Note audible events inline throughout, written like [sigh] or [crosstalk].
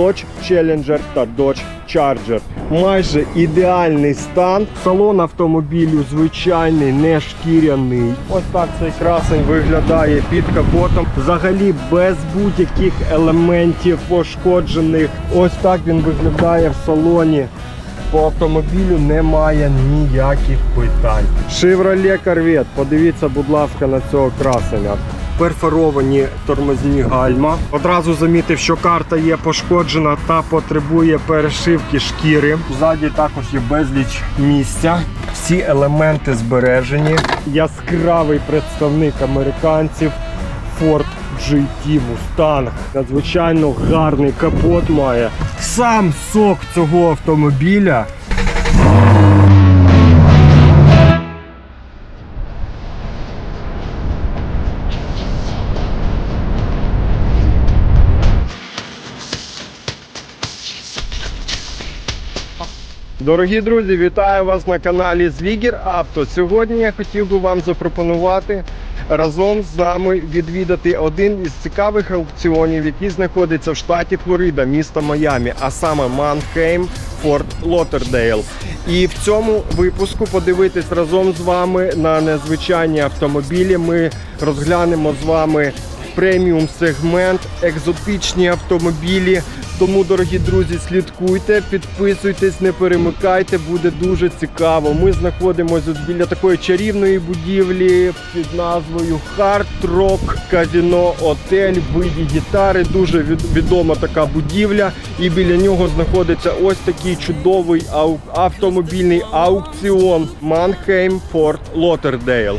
Dodge Challenger та Dodge Charger. Майже ідеальний стан. Салон автомобілю звичайний, не шкіряний. Ось так цей красень виглядає під капотом. Взагалі без будь-яких елементів пошкоджених. Ось так він виглядає в салоні. По автомобілю немає ніяких питань. Chevrolet Corvette, подивіться, будь ласка, на цього красення. Перфоровані тормозні гальма. Одразу замітив, що карта є пошкоджена та потребує перешивки шкіри. Ззаді також є безліч місця. Всі елементи збережені. Яскравий представник американців Ford GT Mustang. Надзвичайно гарний капот має. Сам сок цього автомобіля. Дорогі друзі, вітаю вас на каналі Звігір Авто. Сьогодні я хотів би вам запропонувати разом з нами відвідати один із цікавих аукціонів, який знаходиться в штаті Флорида, місто Майамі, а саме Манхейм, Форт Лотердейл. І в цьому випуску подивитись разом з вами на незвичайні автомобілі. Ми розглянемо з вами преміум сегмент, екзотичні автомобілі. Тому, дорогі друзі, слідкуйте, підписуйтесь, не перемикайте, буде дуже цікаво. Ми знаходимося біля такої чарівної будівлі під назвою Hard Rock Casino в виді гітари. Дуже відома така будівля. І біля нього знаходиться ось такий чудовий автомобільний аукціон Mannheim Fort Lauderdale.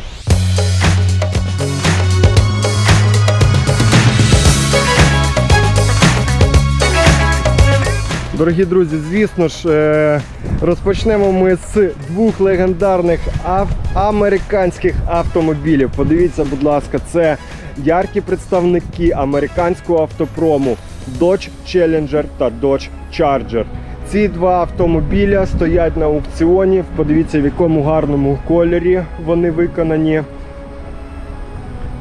Дорогі друзі, звісно ж, е, розпочнемо ми з двох легендарних американських автомобілів. Подивіться, будь ласка, це яркі представники американського автопрому Dodge Challenger та Dodge Charger. Ці два автомобіля стоять на аукціоні. Подивіться, в якому гарному кольорі вони виконані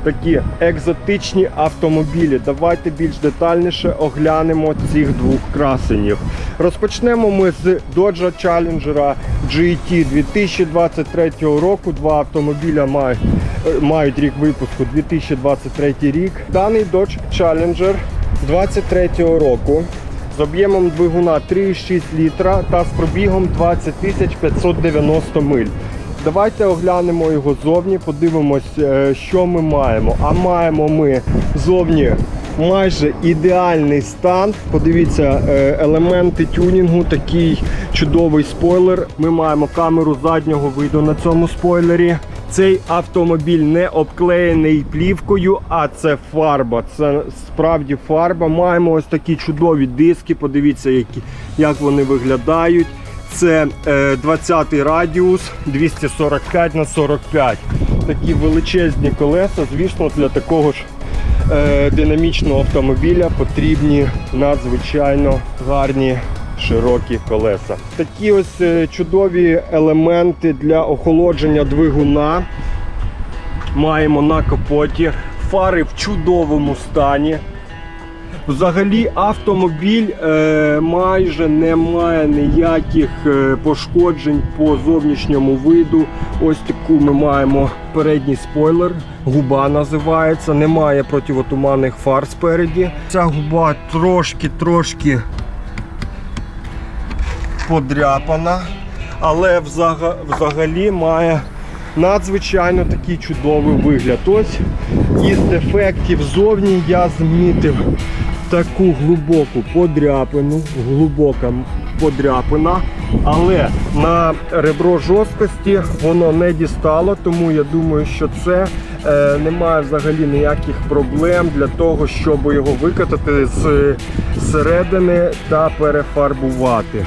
такі екзотичні автомобілі. Давайте більш детальніше оглянемо цих двох красенів. Розпочнемо ми з Dodge Challenger GT 2023 року. Два автомобіля мають, мають рік випуску 2023 рік. Даний Dodge Challenger 23 року. З об'ємом двигуна 3,6 літра та з пробігом 20 590 миль. Давайте оглянемо його зовні, подивимось, е, що ми маємо. А маємо ми зовні майже ідеальний стан. Подивіться, е, елементи тюнінгу, такий чудовий спойлер. Ми маємо камеру заднього виду на цьому спойлері. Цей автомобіль не обклеєний плівкою, а це фарба. Це справді фарба. Маємо ось такі чудові диски. Подивіться, як вони виглядають. Це е, 20 радіус 245 на 45. Такі величезні колеса. Звісно, для такого ж е, динамічного автомобіля потрібні надзвичайно гарні широкі колеса. Такі ось е, чудові елементи для охолодження двигуна. Маємо на капоті. Фари в чудовому стані. Взагалі автомобіль е, майже не має ніяких е, пошкоджень по зовнішньому виду. Ось таку ми маємо передній спойлер. Губа називається. Немає противотуманних фар спереді. Ця губа трошки-трошки подряпана, але взага- взагалі має надзвичайно такий чудовий вигляд. Ось із дефектів зовні я змітив таку глибоку подряпину, глибока подряпина, але на ребро жорсткості воно не дістало, тому я думаю, що це е, немає взагалі ніяких проблем для того, щоб його викатати з середини та перефарбувати.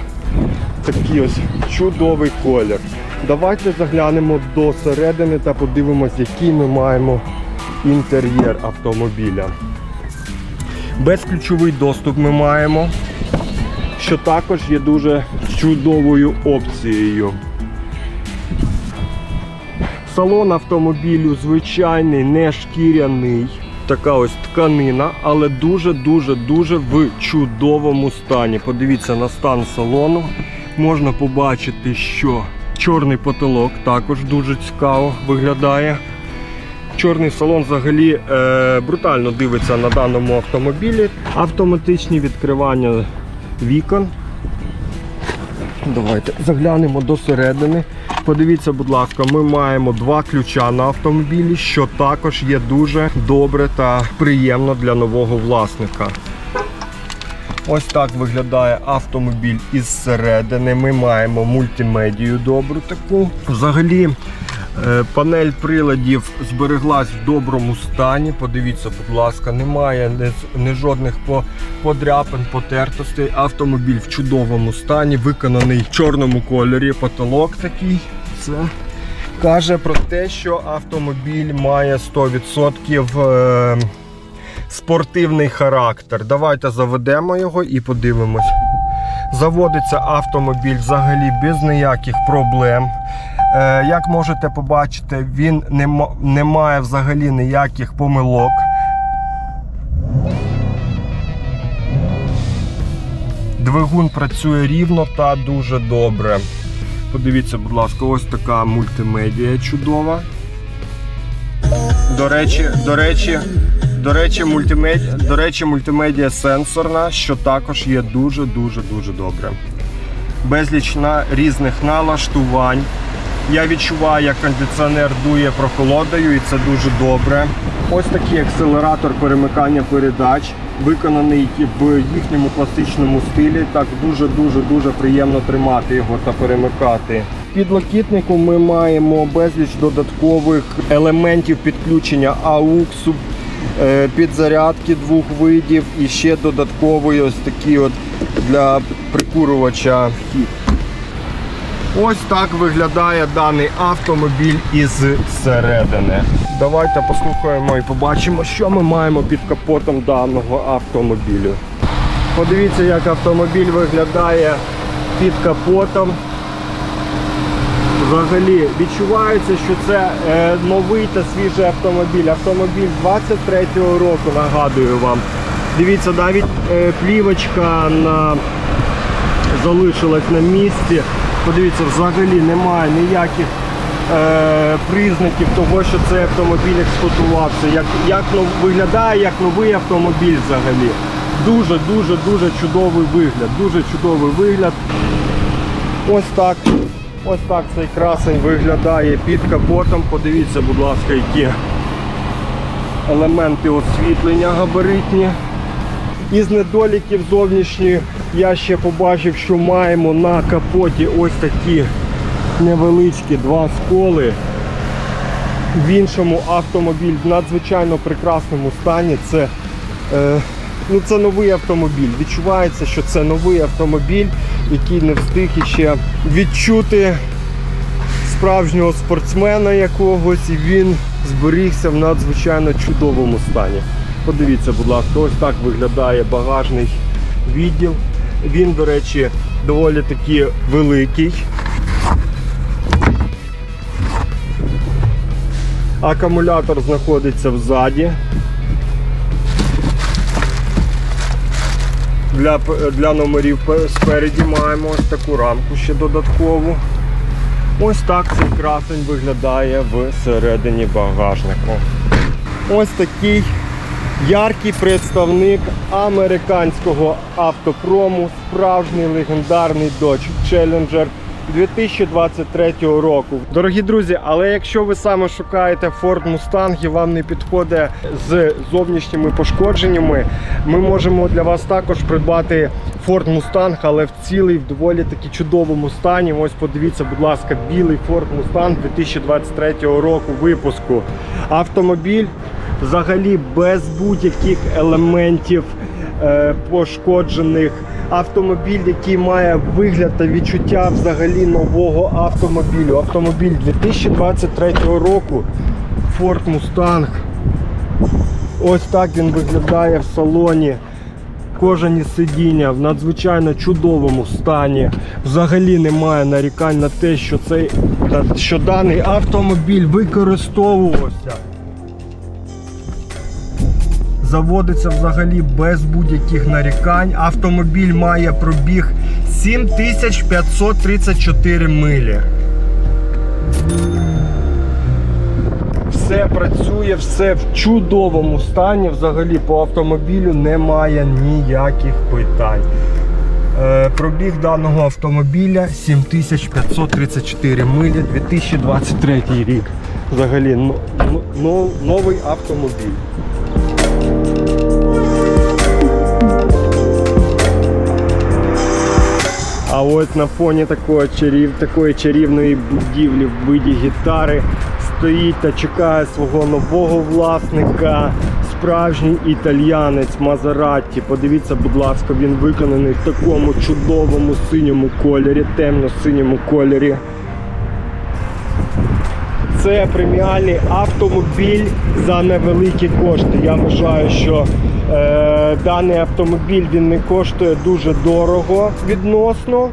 Такий ось чудовий колір. Давайте заглянемо до середини та подивимось, який ми маємо інтер'єр автомобіля. Безключовий доступ ми маємо, що також є дуже чудовою опцією. Салон автомобілю звичайний, не шкіряний. Така ось тканина, але дуже-дуже дуже в чудовому стані. Подивіться на стан салону. Можна побачити, що чорний потолок також дуже цікаво виглядає. Чорний салон взагалі е, брутально дивиться на даному автомобілі. Автоматичні відкривання вікон. Давайте заглянемо до середини. Подивіться, будь ласка, ми маємо два ключа на автомобілі, що також є дуже добре та приємно для нового власника. Ось так виглядає автомобіль із середини. Ми маємо мультимедію добру таку. Взагалі, панель приладів збереглась в доброму стані. Подивіться, будь ласка, немає ні жодних подряпин, потертостей. Автомобіль в чудовому стані, виконаний в чорному кольорі. Потолок такий. Це каже про те, що автомобіль має 100% е, спортивний характер. Давайте заведемо його і подивимось. Заводиться автомобіль взагалі без ніяких проблем. Е, як можете побачити, він не, не має взагалі ніяких помилок. Двигун працює рівно та дуже добре. Подивіться, будь ласка, ось така мультимедія чудова. До речі, до речі, до речі, мультимедіа, до речі, мультимедіа сенсорна, що також є дуже дуже дуже добре. Безліч на різних налаштувань. Я відчуваю, як кондиціонер дує прохолодою, і це дуже добре. Ось такий акселератор перемикання передач, виконаний в їхньому класичному стилі. Так дуже дуже приємно тримати його та перемикати. В підлокітнику ми маємо безліч додаткових елементів підключення AUX, е, підзарядки двох видів і ще додатковий ось такий от для прикурювача вхід. Ось так виглядає даний автомобіль із середини. Давайте послухаємо і побачимо, що ми маємо під капотом даного автомобілю. Подивіться, як автомобіль виглядає під капотом. Взагалі відчувається, що це е, новий та свіжий автомобіль. Автомобіль 23-го року, нагадую вам. Дивіться, навіть е, плівочка на залишилась на місці. Подивіться, взагалі немає ніяких е, признаків того, що цей автомобіль експлуатувався. Як, як нов- виглядає як новий автомобіль взагалі. Дуже, дуже, дуже чудовий вигляд. Дуже чудовий вигляд. Ось так. Ось так цей красень виглядає під капотом. Подивіться, будь ласка, які елементи освітлення габаритні. Із недоліків зовнішніх я ще побачив, що маємо на капоті ось такі невеличкі два сколи. В іншому автомобіль в надзвичайно прекрасному стані. Це, е, ну, це новий автомобіль. Відчувається, що це новий автомобіль, який не встиг іще відчути справжнього спортсмена якогось, і він зберігся в надзвичайно чудовому стані. Подивіться, будь ласка, ось так виглядає багажний відділ. Він, до речі, доволі таки великий. Акумулятор знаходиться взаді. Для, для номерів спереді маємо ось таку рамку ще додаткову. Ось так цей красень виглядає всередині багажнику. Ось такий яркий представник американського автопрому, справжній легендарний Dodge Challenger 2023 року. Дорогі друзі, але якщо ви саме шукаєте Ford Mustang і вам не підходить з зовнішніми пошкодженнями, ми можемо для вас також придбати Ford Mustang, але в цілий, в доволі таки чудовому стані. Ось подивіться, будь ласка, білий Ford Mustang 2023 року випуску. Автомобіль взагалі без будь-яких елементів е, пошкоджених. Автомобіль, який має вигляд та відчуття взагалі нового автомобілю. Автомобіль 2023 року Ford Mustang. Ось так він виглядає в салоні. Кожані сидіння в надзвичайно чудовому стані. Взагалі немає нарікань на те, що цей що даний автомобіль використовувався Заводиться взагалі без будь-яких нарікань. Автомобіль має пробіг 7534 милі. Все працює, все в чудовому стані. Взагалі по автомобілю немає ніяких питань. Е, Пробіг даного автомобіля 7534 милі 2023 рік. Взагалі но- но- но- новий автомобіль. А от на фоні такої, чарів, такої чарівної будівлі в виді гітари стоїть та чекає свого нового власника, справжній італіянець Мазератті. Подивіться, будь ласка, він виконаний в такому чудовому синьому кольорі, темно-синьому кольорі. Це преміальний автомобіль за невеликі кошти. Я вважаю, що даний автомобіль він не коштує дуже дорого відносно.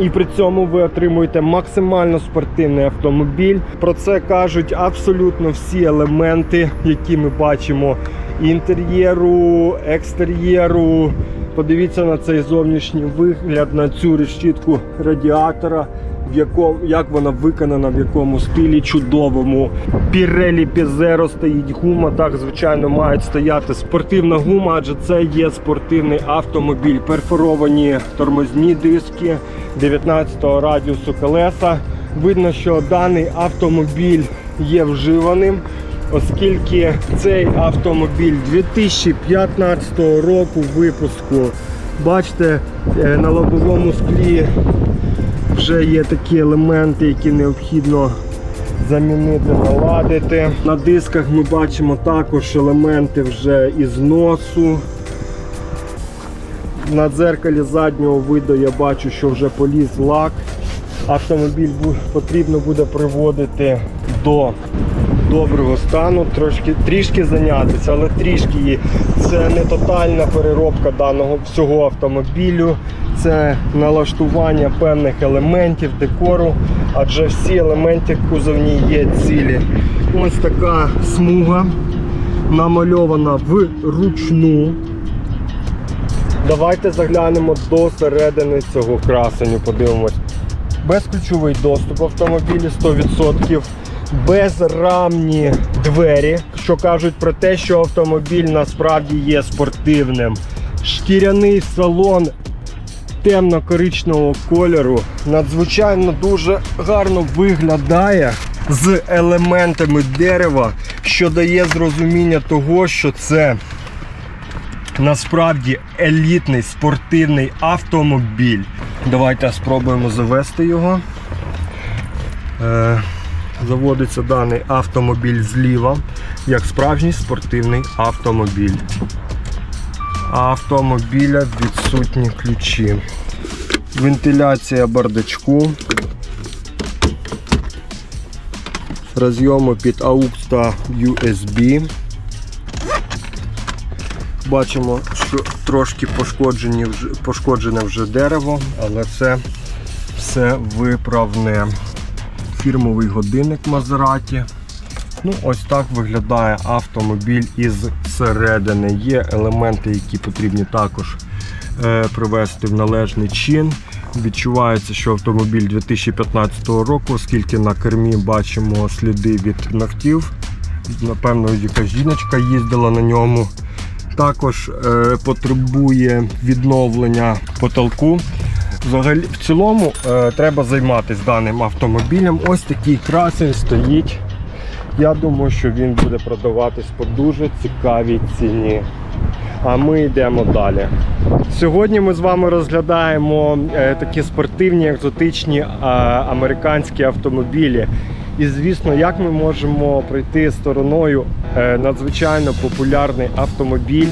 І при цьому ви отримуєте максимально спортивний автомобіль. Про це кажуть абсолютно всі елементи, які ми бачимо інтер'єру, екстер'єру. Подивіться на цей зовнішній вигляд, на цю решітку радіатора, в якому як вона виконана, в якому стилі чудовому. Pirelli Pizzero стоїть гума. Так, звичайно, мають стояти спортивна гума, адже це є спортивний автомобіль. Перфоровані тормозні диски 19-го радіусу колеса. Видно, що даний автомобіль є вживаним, оскільки цей автомобіль 2015 року випуску. Бачите, е, на лобовому склі вже є такі елементи, які необхідно замінити, наладити. На дисках ми бачимо також елементи вже із носу. На дзеркалі заднього виду я бачу, що вже поліз лак. Автомобіль потрібно буде приводити до доброго стану, трошки, трішки зайнятися, але трішки є. Це не тотальна переробка даного всього автомобілю, це налаштування певних елементів декору, адже всі елементи кузовні є цілі. Ось така смуга намальована вручну. Давайте заглянемо до середини цього красеню, подивимось. Безключовий доступ автомобілі 100%, безрамні двері, що кажуть про те, що автомобіль насправді є спортивним. Шкіряний салон темно-коричневого кольору надзвичайно дуже гарно виглядає з елементами дерева, що дає зрозуміння того, що це насправді елітний спортивний автомобіль. Давайте спробуємо завести його. Е, заводиться даний автомобіль зліва, як справжній спортивний автомобіль. Автомобіля відсутні ключі. Вентиляція бардачку. Розйоми під AUX та USB. Бачимо, що трошки пошкоджене вже дерево, але це все виправне. Фірмовий годинник Мазераті. Ну, ось так виглядає автомобіль із середини. Є елементи, які потрібні також е, привести в належний чин. Відчувається, що автомобіль 2015 року, оскільки на кермі бачимо сліди від ногтів. Напевно, якась жіночка їздила на ньому. Також е, потребує відновлення потолку. Взагалі, в цілому е, треба займатися даним автомобілем. Ось такий красень стоїть. Я думаю, що він буде продаватись по дуже цікавій ціні. А ми йдемо далі. Сьогодні ми з вами розглядаємо е, такі спортивні, екзотичні е, американські автомобілі. І звісно, як ми можемо пройти стороною е, надзвичайно популярний автомобіль,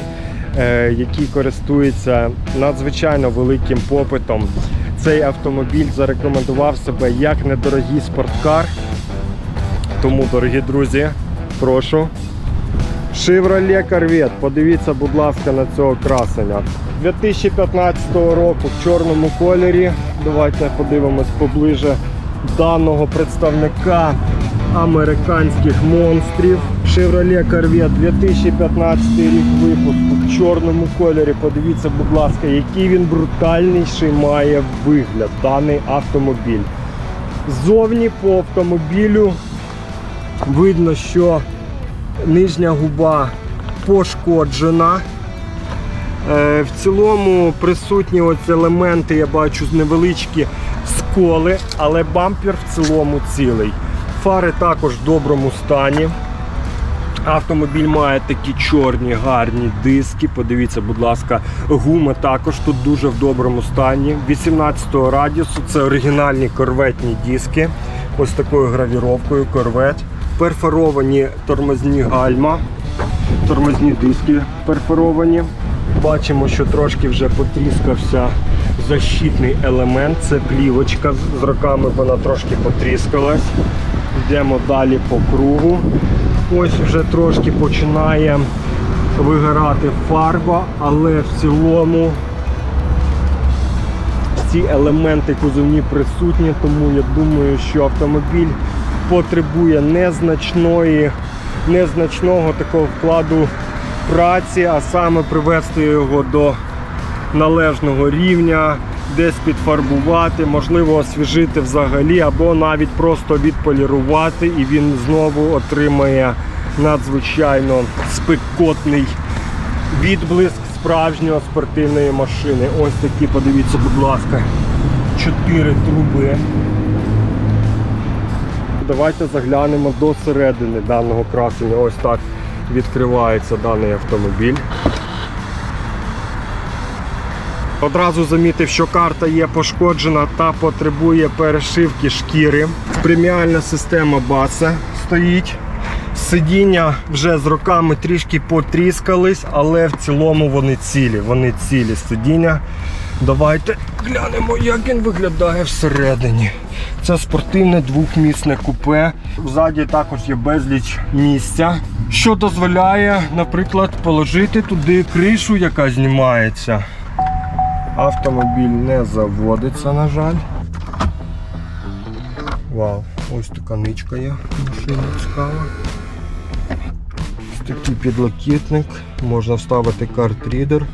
який користується надзвичайно великим попитом. Цей автомобіль зарекомендував себе як недорогий спорткар. Тому, дорогі друзі, прошу. Chevrolet Corvette, подивіться, будь ласка, на цього красення. 2015 року в чорному кольорі. Давайте подивимось поближе даного представника американських монстрів. Chevrolet Corvette 2015 рік випуску в чорному кольорі. Подивіться, будь ласка, який він брутальніший має вигляд даний автомобіль. Ззовні по автомобілю видно, що нижня губа пошкоджена. Е, В цілому присутні ось елементи, я бачу, невеличкі сколи, але бампер в цілому цілий. Фари також в доброму стані. Автомобіль має такі чорні гарні диски. Подивіться, будь ласка, гуми також тут дуже в доброму стані. 18 радіусу це оригінальні корветні диски. Ось такою гравіровкою корвет. Перфоровані тормозні гальма. Тормозні диски перфоровані. Бачимо, що трошки вже потріскався защитний елемент. Це плівочка. З роками вона трошки потріскалась. Йдемо далі по кругу. Ось вже трошки починає вигорати фарба, але в цілому ці елементи кузовні присутні, тому я думаю, що автомобіль потребує незначної, незначного такого вкладу праці, а саме привести його до належного рівня, десь підфарбувати, можливо, освіжити взагалі, або навіть просто відполірувати, і він знову отримає надзвичайно спекотний відблиск справжньої спортивної машини. Ось такі, подивіться, будь ласка, чотири труби. Давайте заглянемо до середини даного красення. Ось так відкривається даний автомобіль. Одразу замітив, що карта є пошкоджена та потребує перешивки шкіри. Преміальна система баса стоїть. Сидіння вже з роками трішки потріскались, але в цілому вони цілі. Вони цілі сидіння. Давайте глянемо, як він виглядає всередині. Це спортивне двохмісне купе. Ззаді також є безліч місця, що дозволяє, наприклад, положити туди кришу, яка знімається. Автомобіль не заводиться, на жаль. Вау, ось така ничка є в машині цікава. Ось такий підлокітник. Можна вставити картрідер,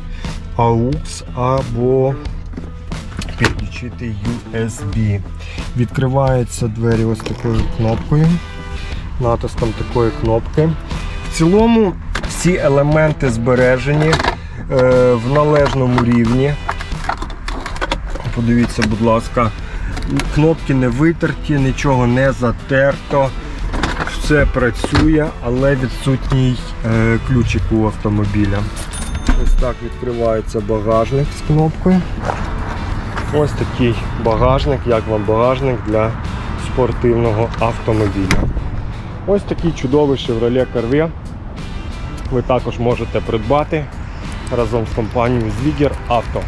AUX або підключити USB. Відкриваються двері ось такою кнопкою, натиском такої кнопки. В цілому всі елементи збережені е, в належному рівні. Подивіться, будь ласка, кнопки не витерті, нічого не затерто. Все працює, але відсутній е, ключик у автомобіля. Ось так відкривається багажник з кнопкою. Ось такий багажник, як вам багажник для спортивного автомобіля. Ось такий чудовий Chevrolet Corvette ви також можете придбати разом з компанією Zwiger Auto.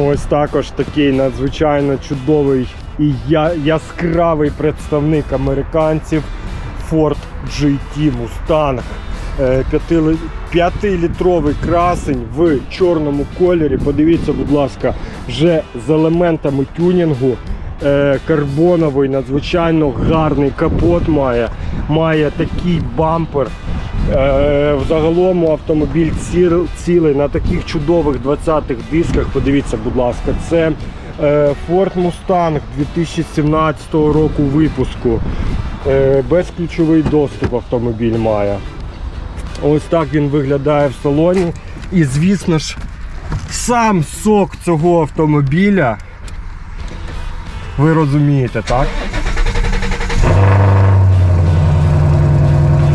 Ось також такий надзвичайно чудовий і яскравий представник американців Ford GT Mustang. Е, П'ятилітровий красень в чорному кольорі. Подивіться, будь ласка, вже з елементами тюнінгу. Е, Карбоновий, надзвичайно гарний капот має. Має такий бампер. Е, Взагалом автомобіль цілий на таких чудових 20-х дисках. Подивіться, будь ласка, це е, Ford Mustang 2017 року випуску. Е, Безключовий доступ автомобіль має. Ось так він виглядає в салоні. І звісно ж, сам сок цього автомобіля. Ви розумієте, так?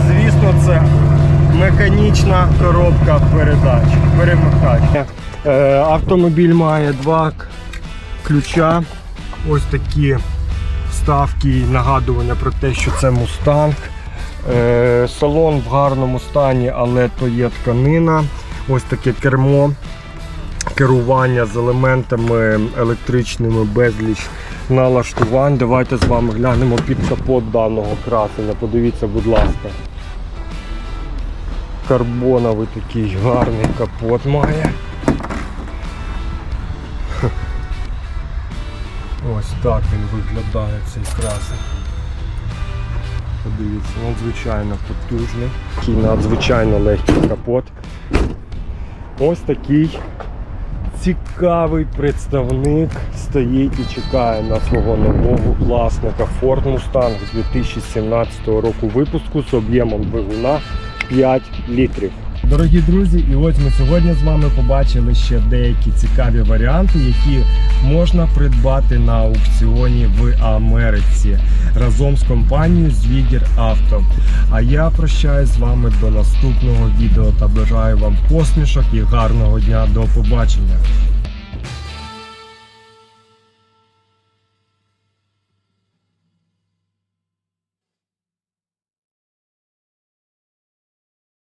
Звісно, це механічна коробка передач, перемикач. Е, автомобіль має два ключа. Ось такі вставки і нагадування про те, що це мустанг. Е, салон в гарному стані, але то є тканина. Ось таке кермо. Керування з елементами електричними безліч налаштувань. Давайте з вами глянемо під капот даного красення. Подивіться, будь ласка. Карбоновий такий гарний капот має. [laughs] Ось так він виглядає цей красень. Подивіться, надзвичайно потужний. Такий надзвичайно легкий капот. Ось такий цікавий представник стоїть і чекає на свого нового власника Ford Mustang 2017 року випуску з об'ємом двигуна 5 літрів. Дорогі друзі, і ось ми сьогодні з вами побачили ще деякі цікаві варіанти, які можна придбати на аукціоні в Америці разом з компанією Звігір Авто. А я прощаюсь з вами до наступного відео та бажаю вам посмішок і гарного дня. До побачення.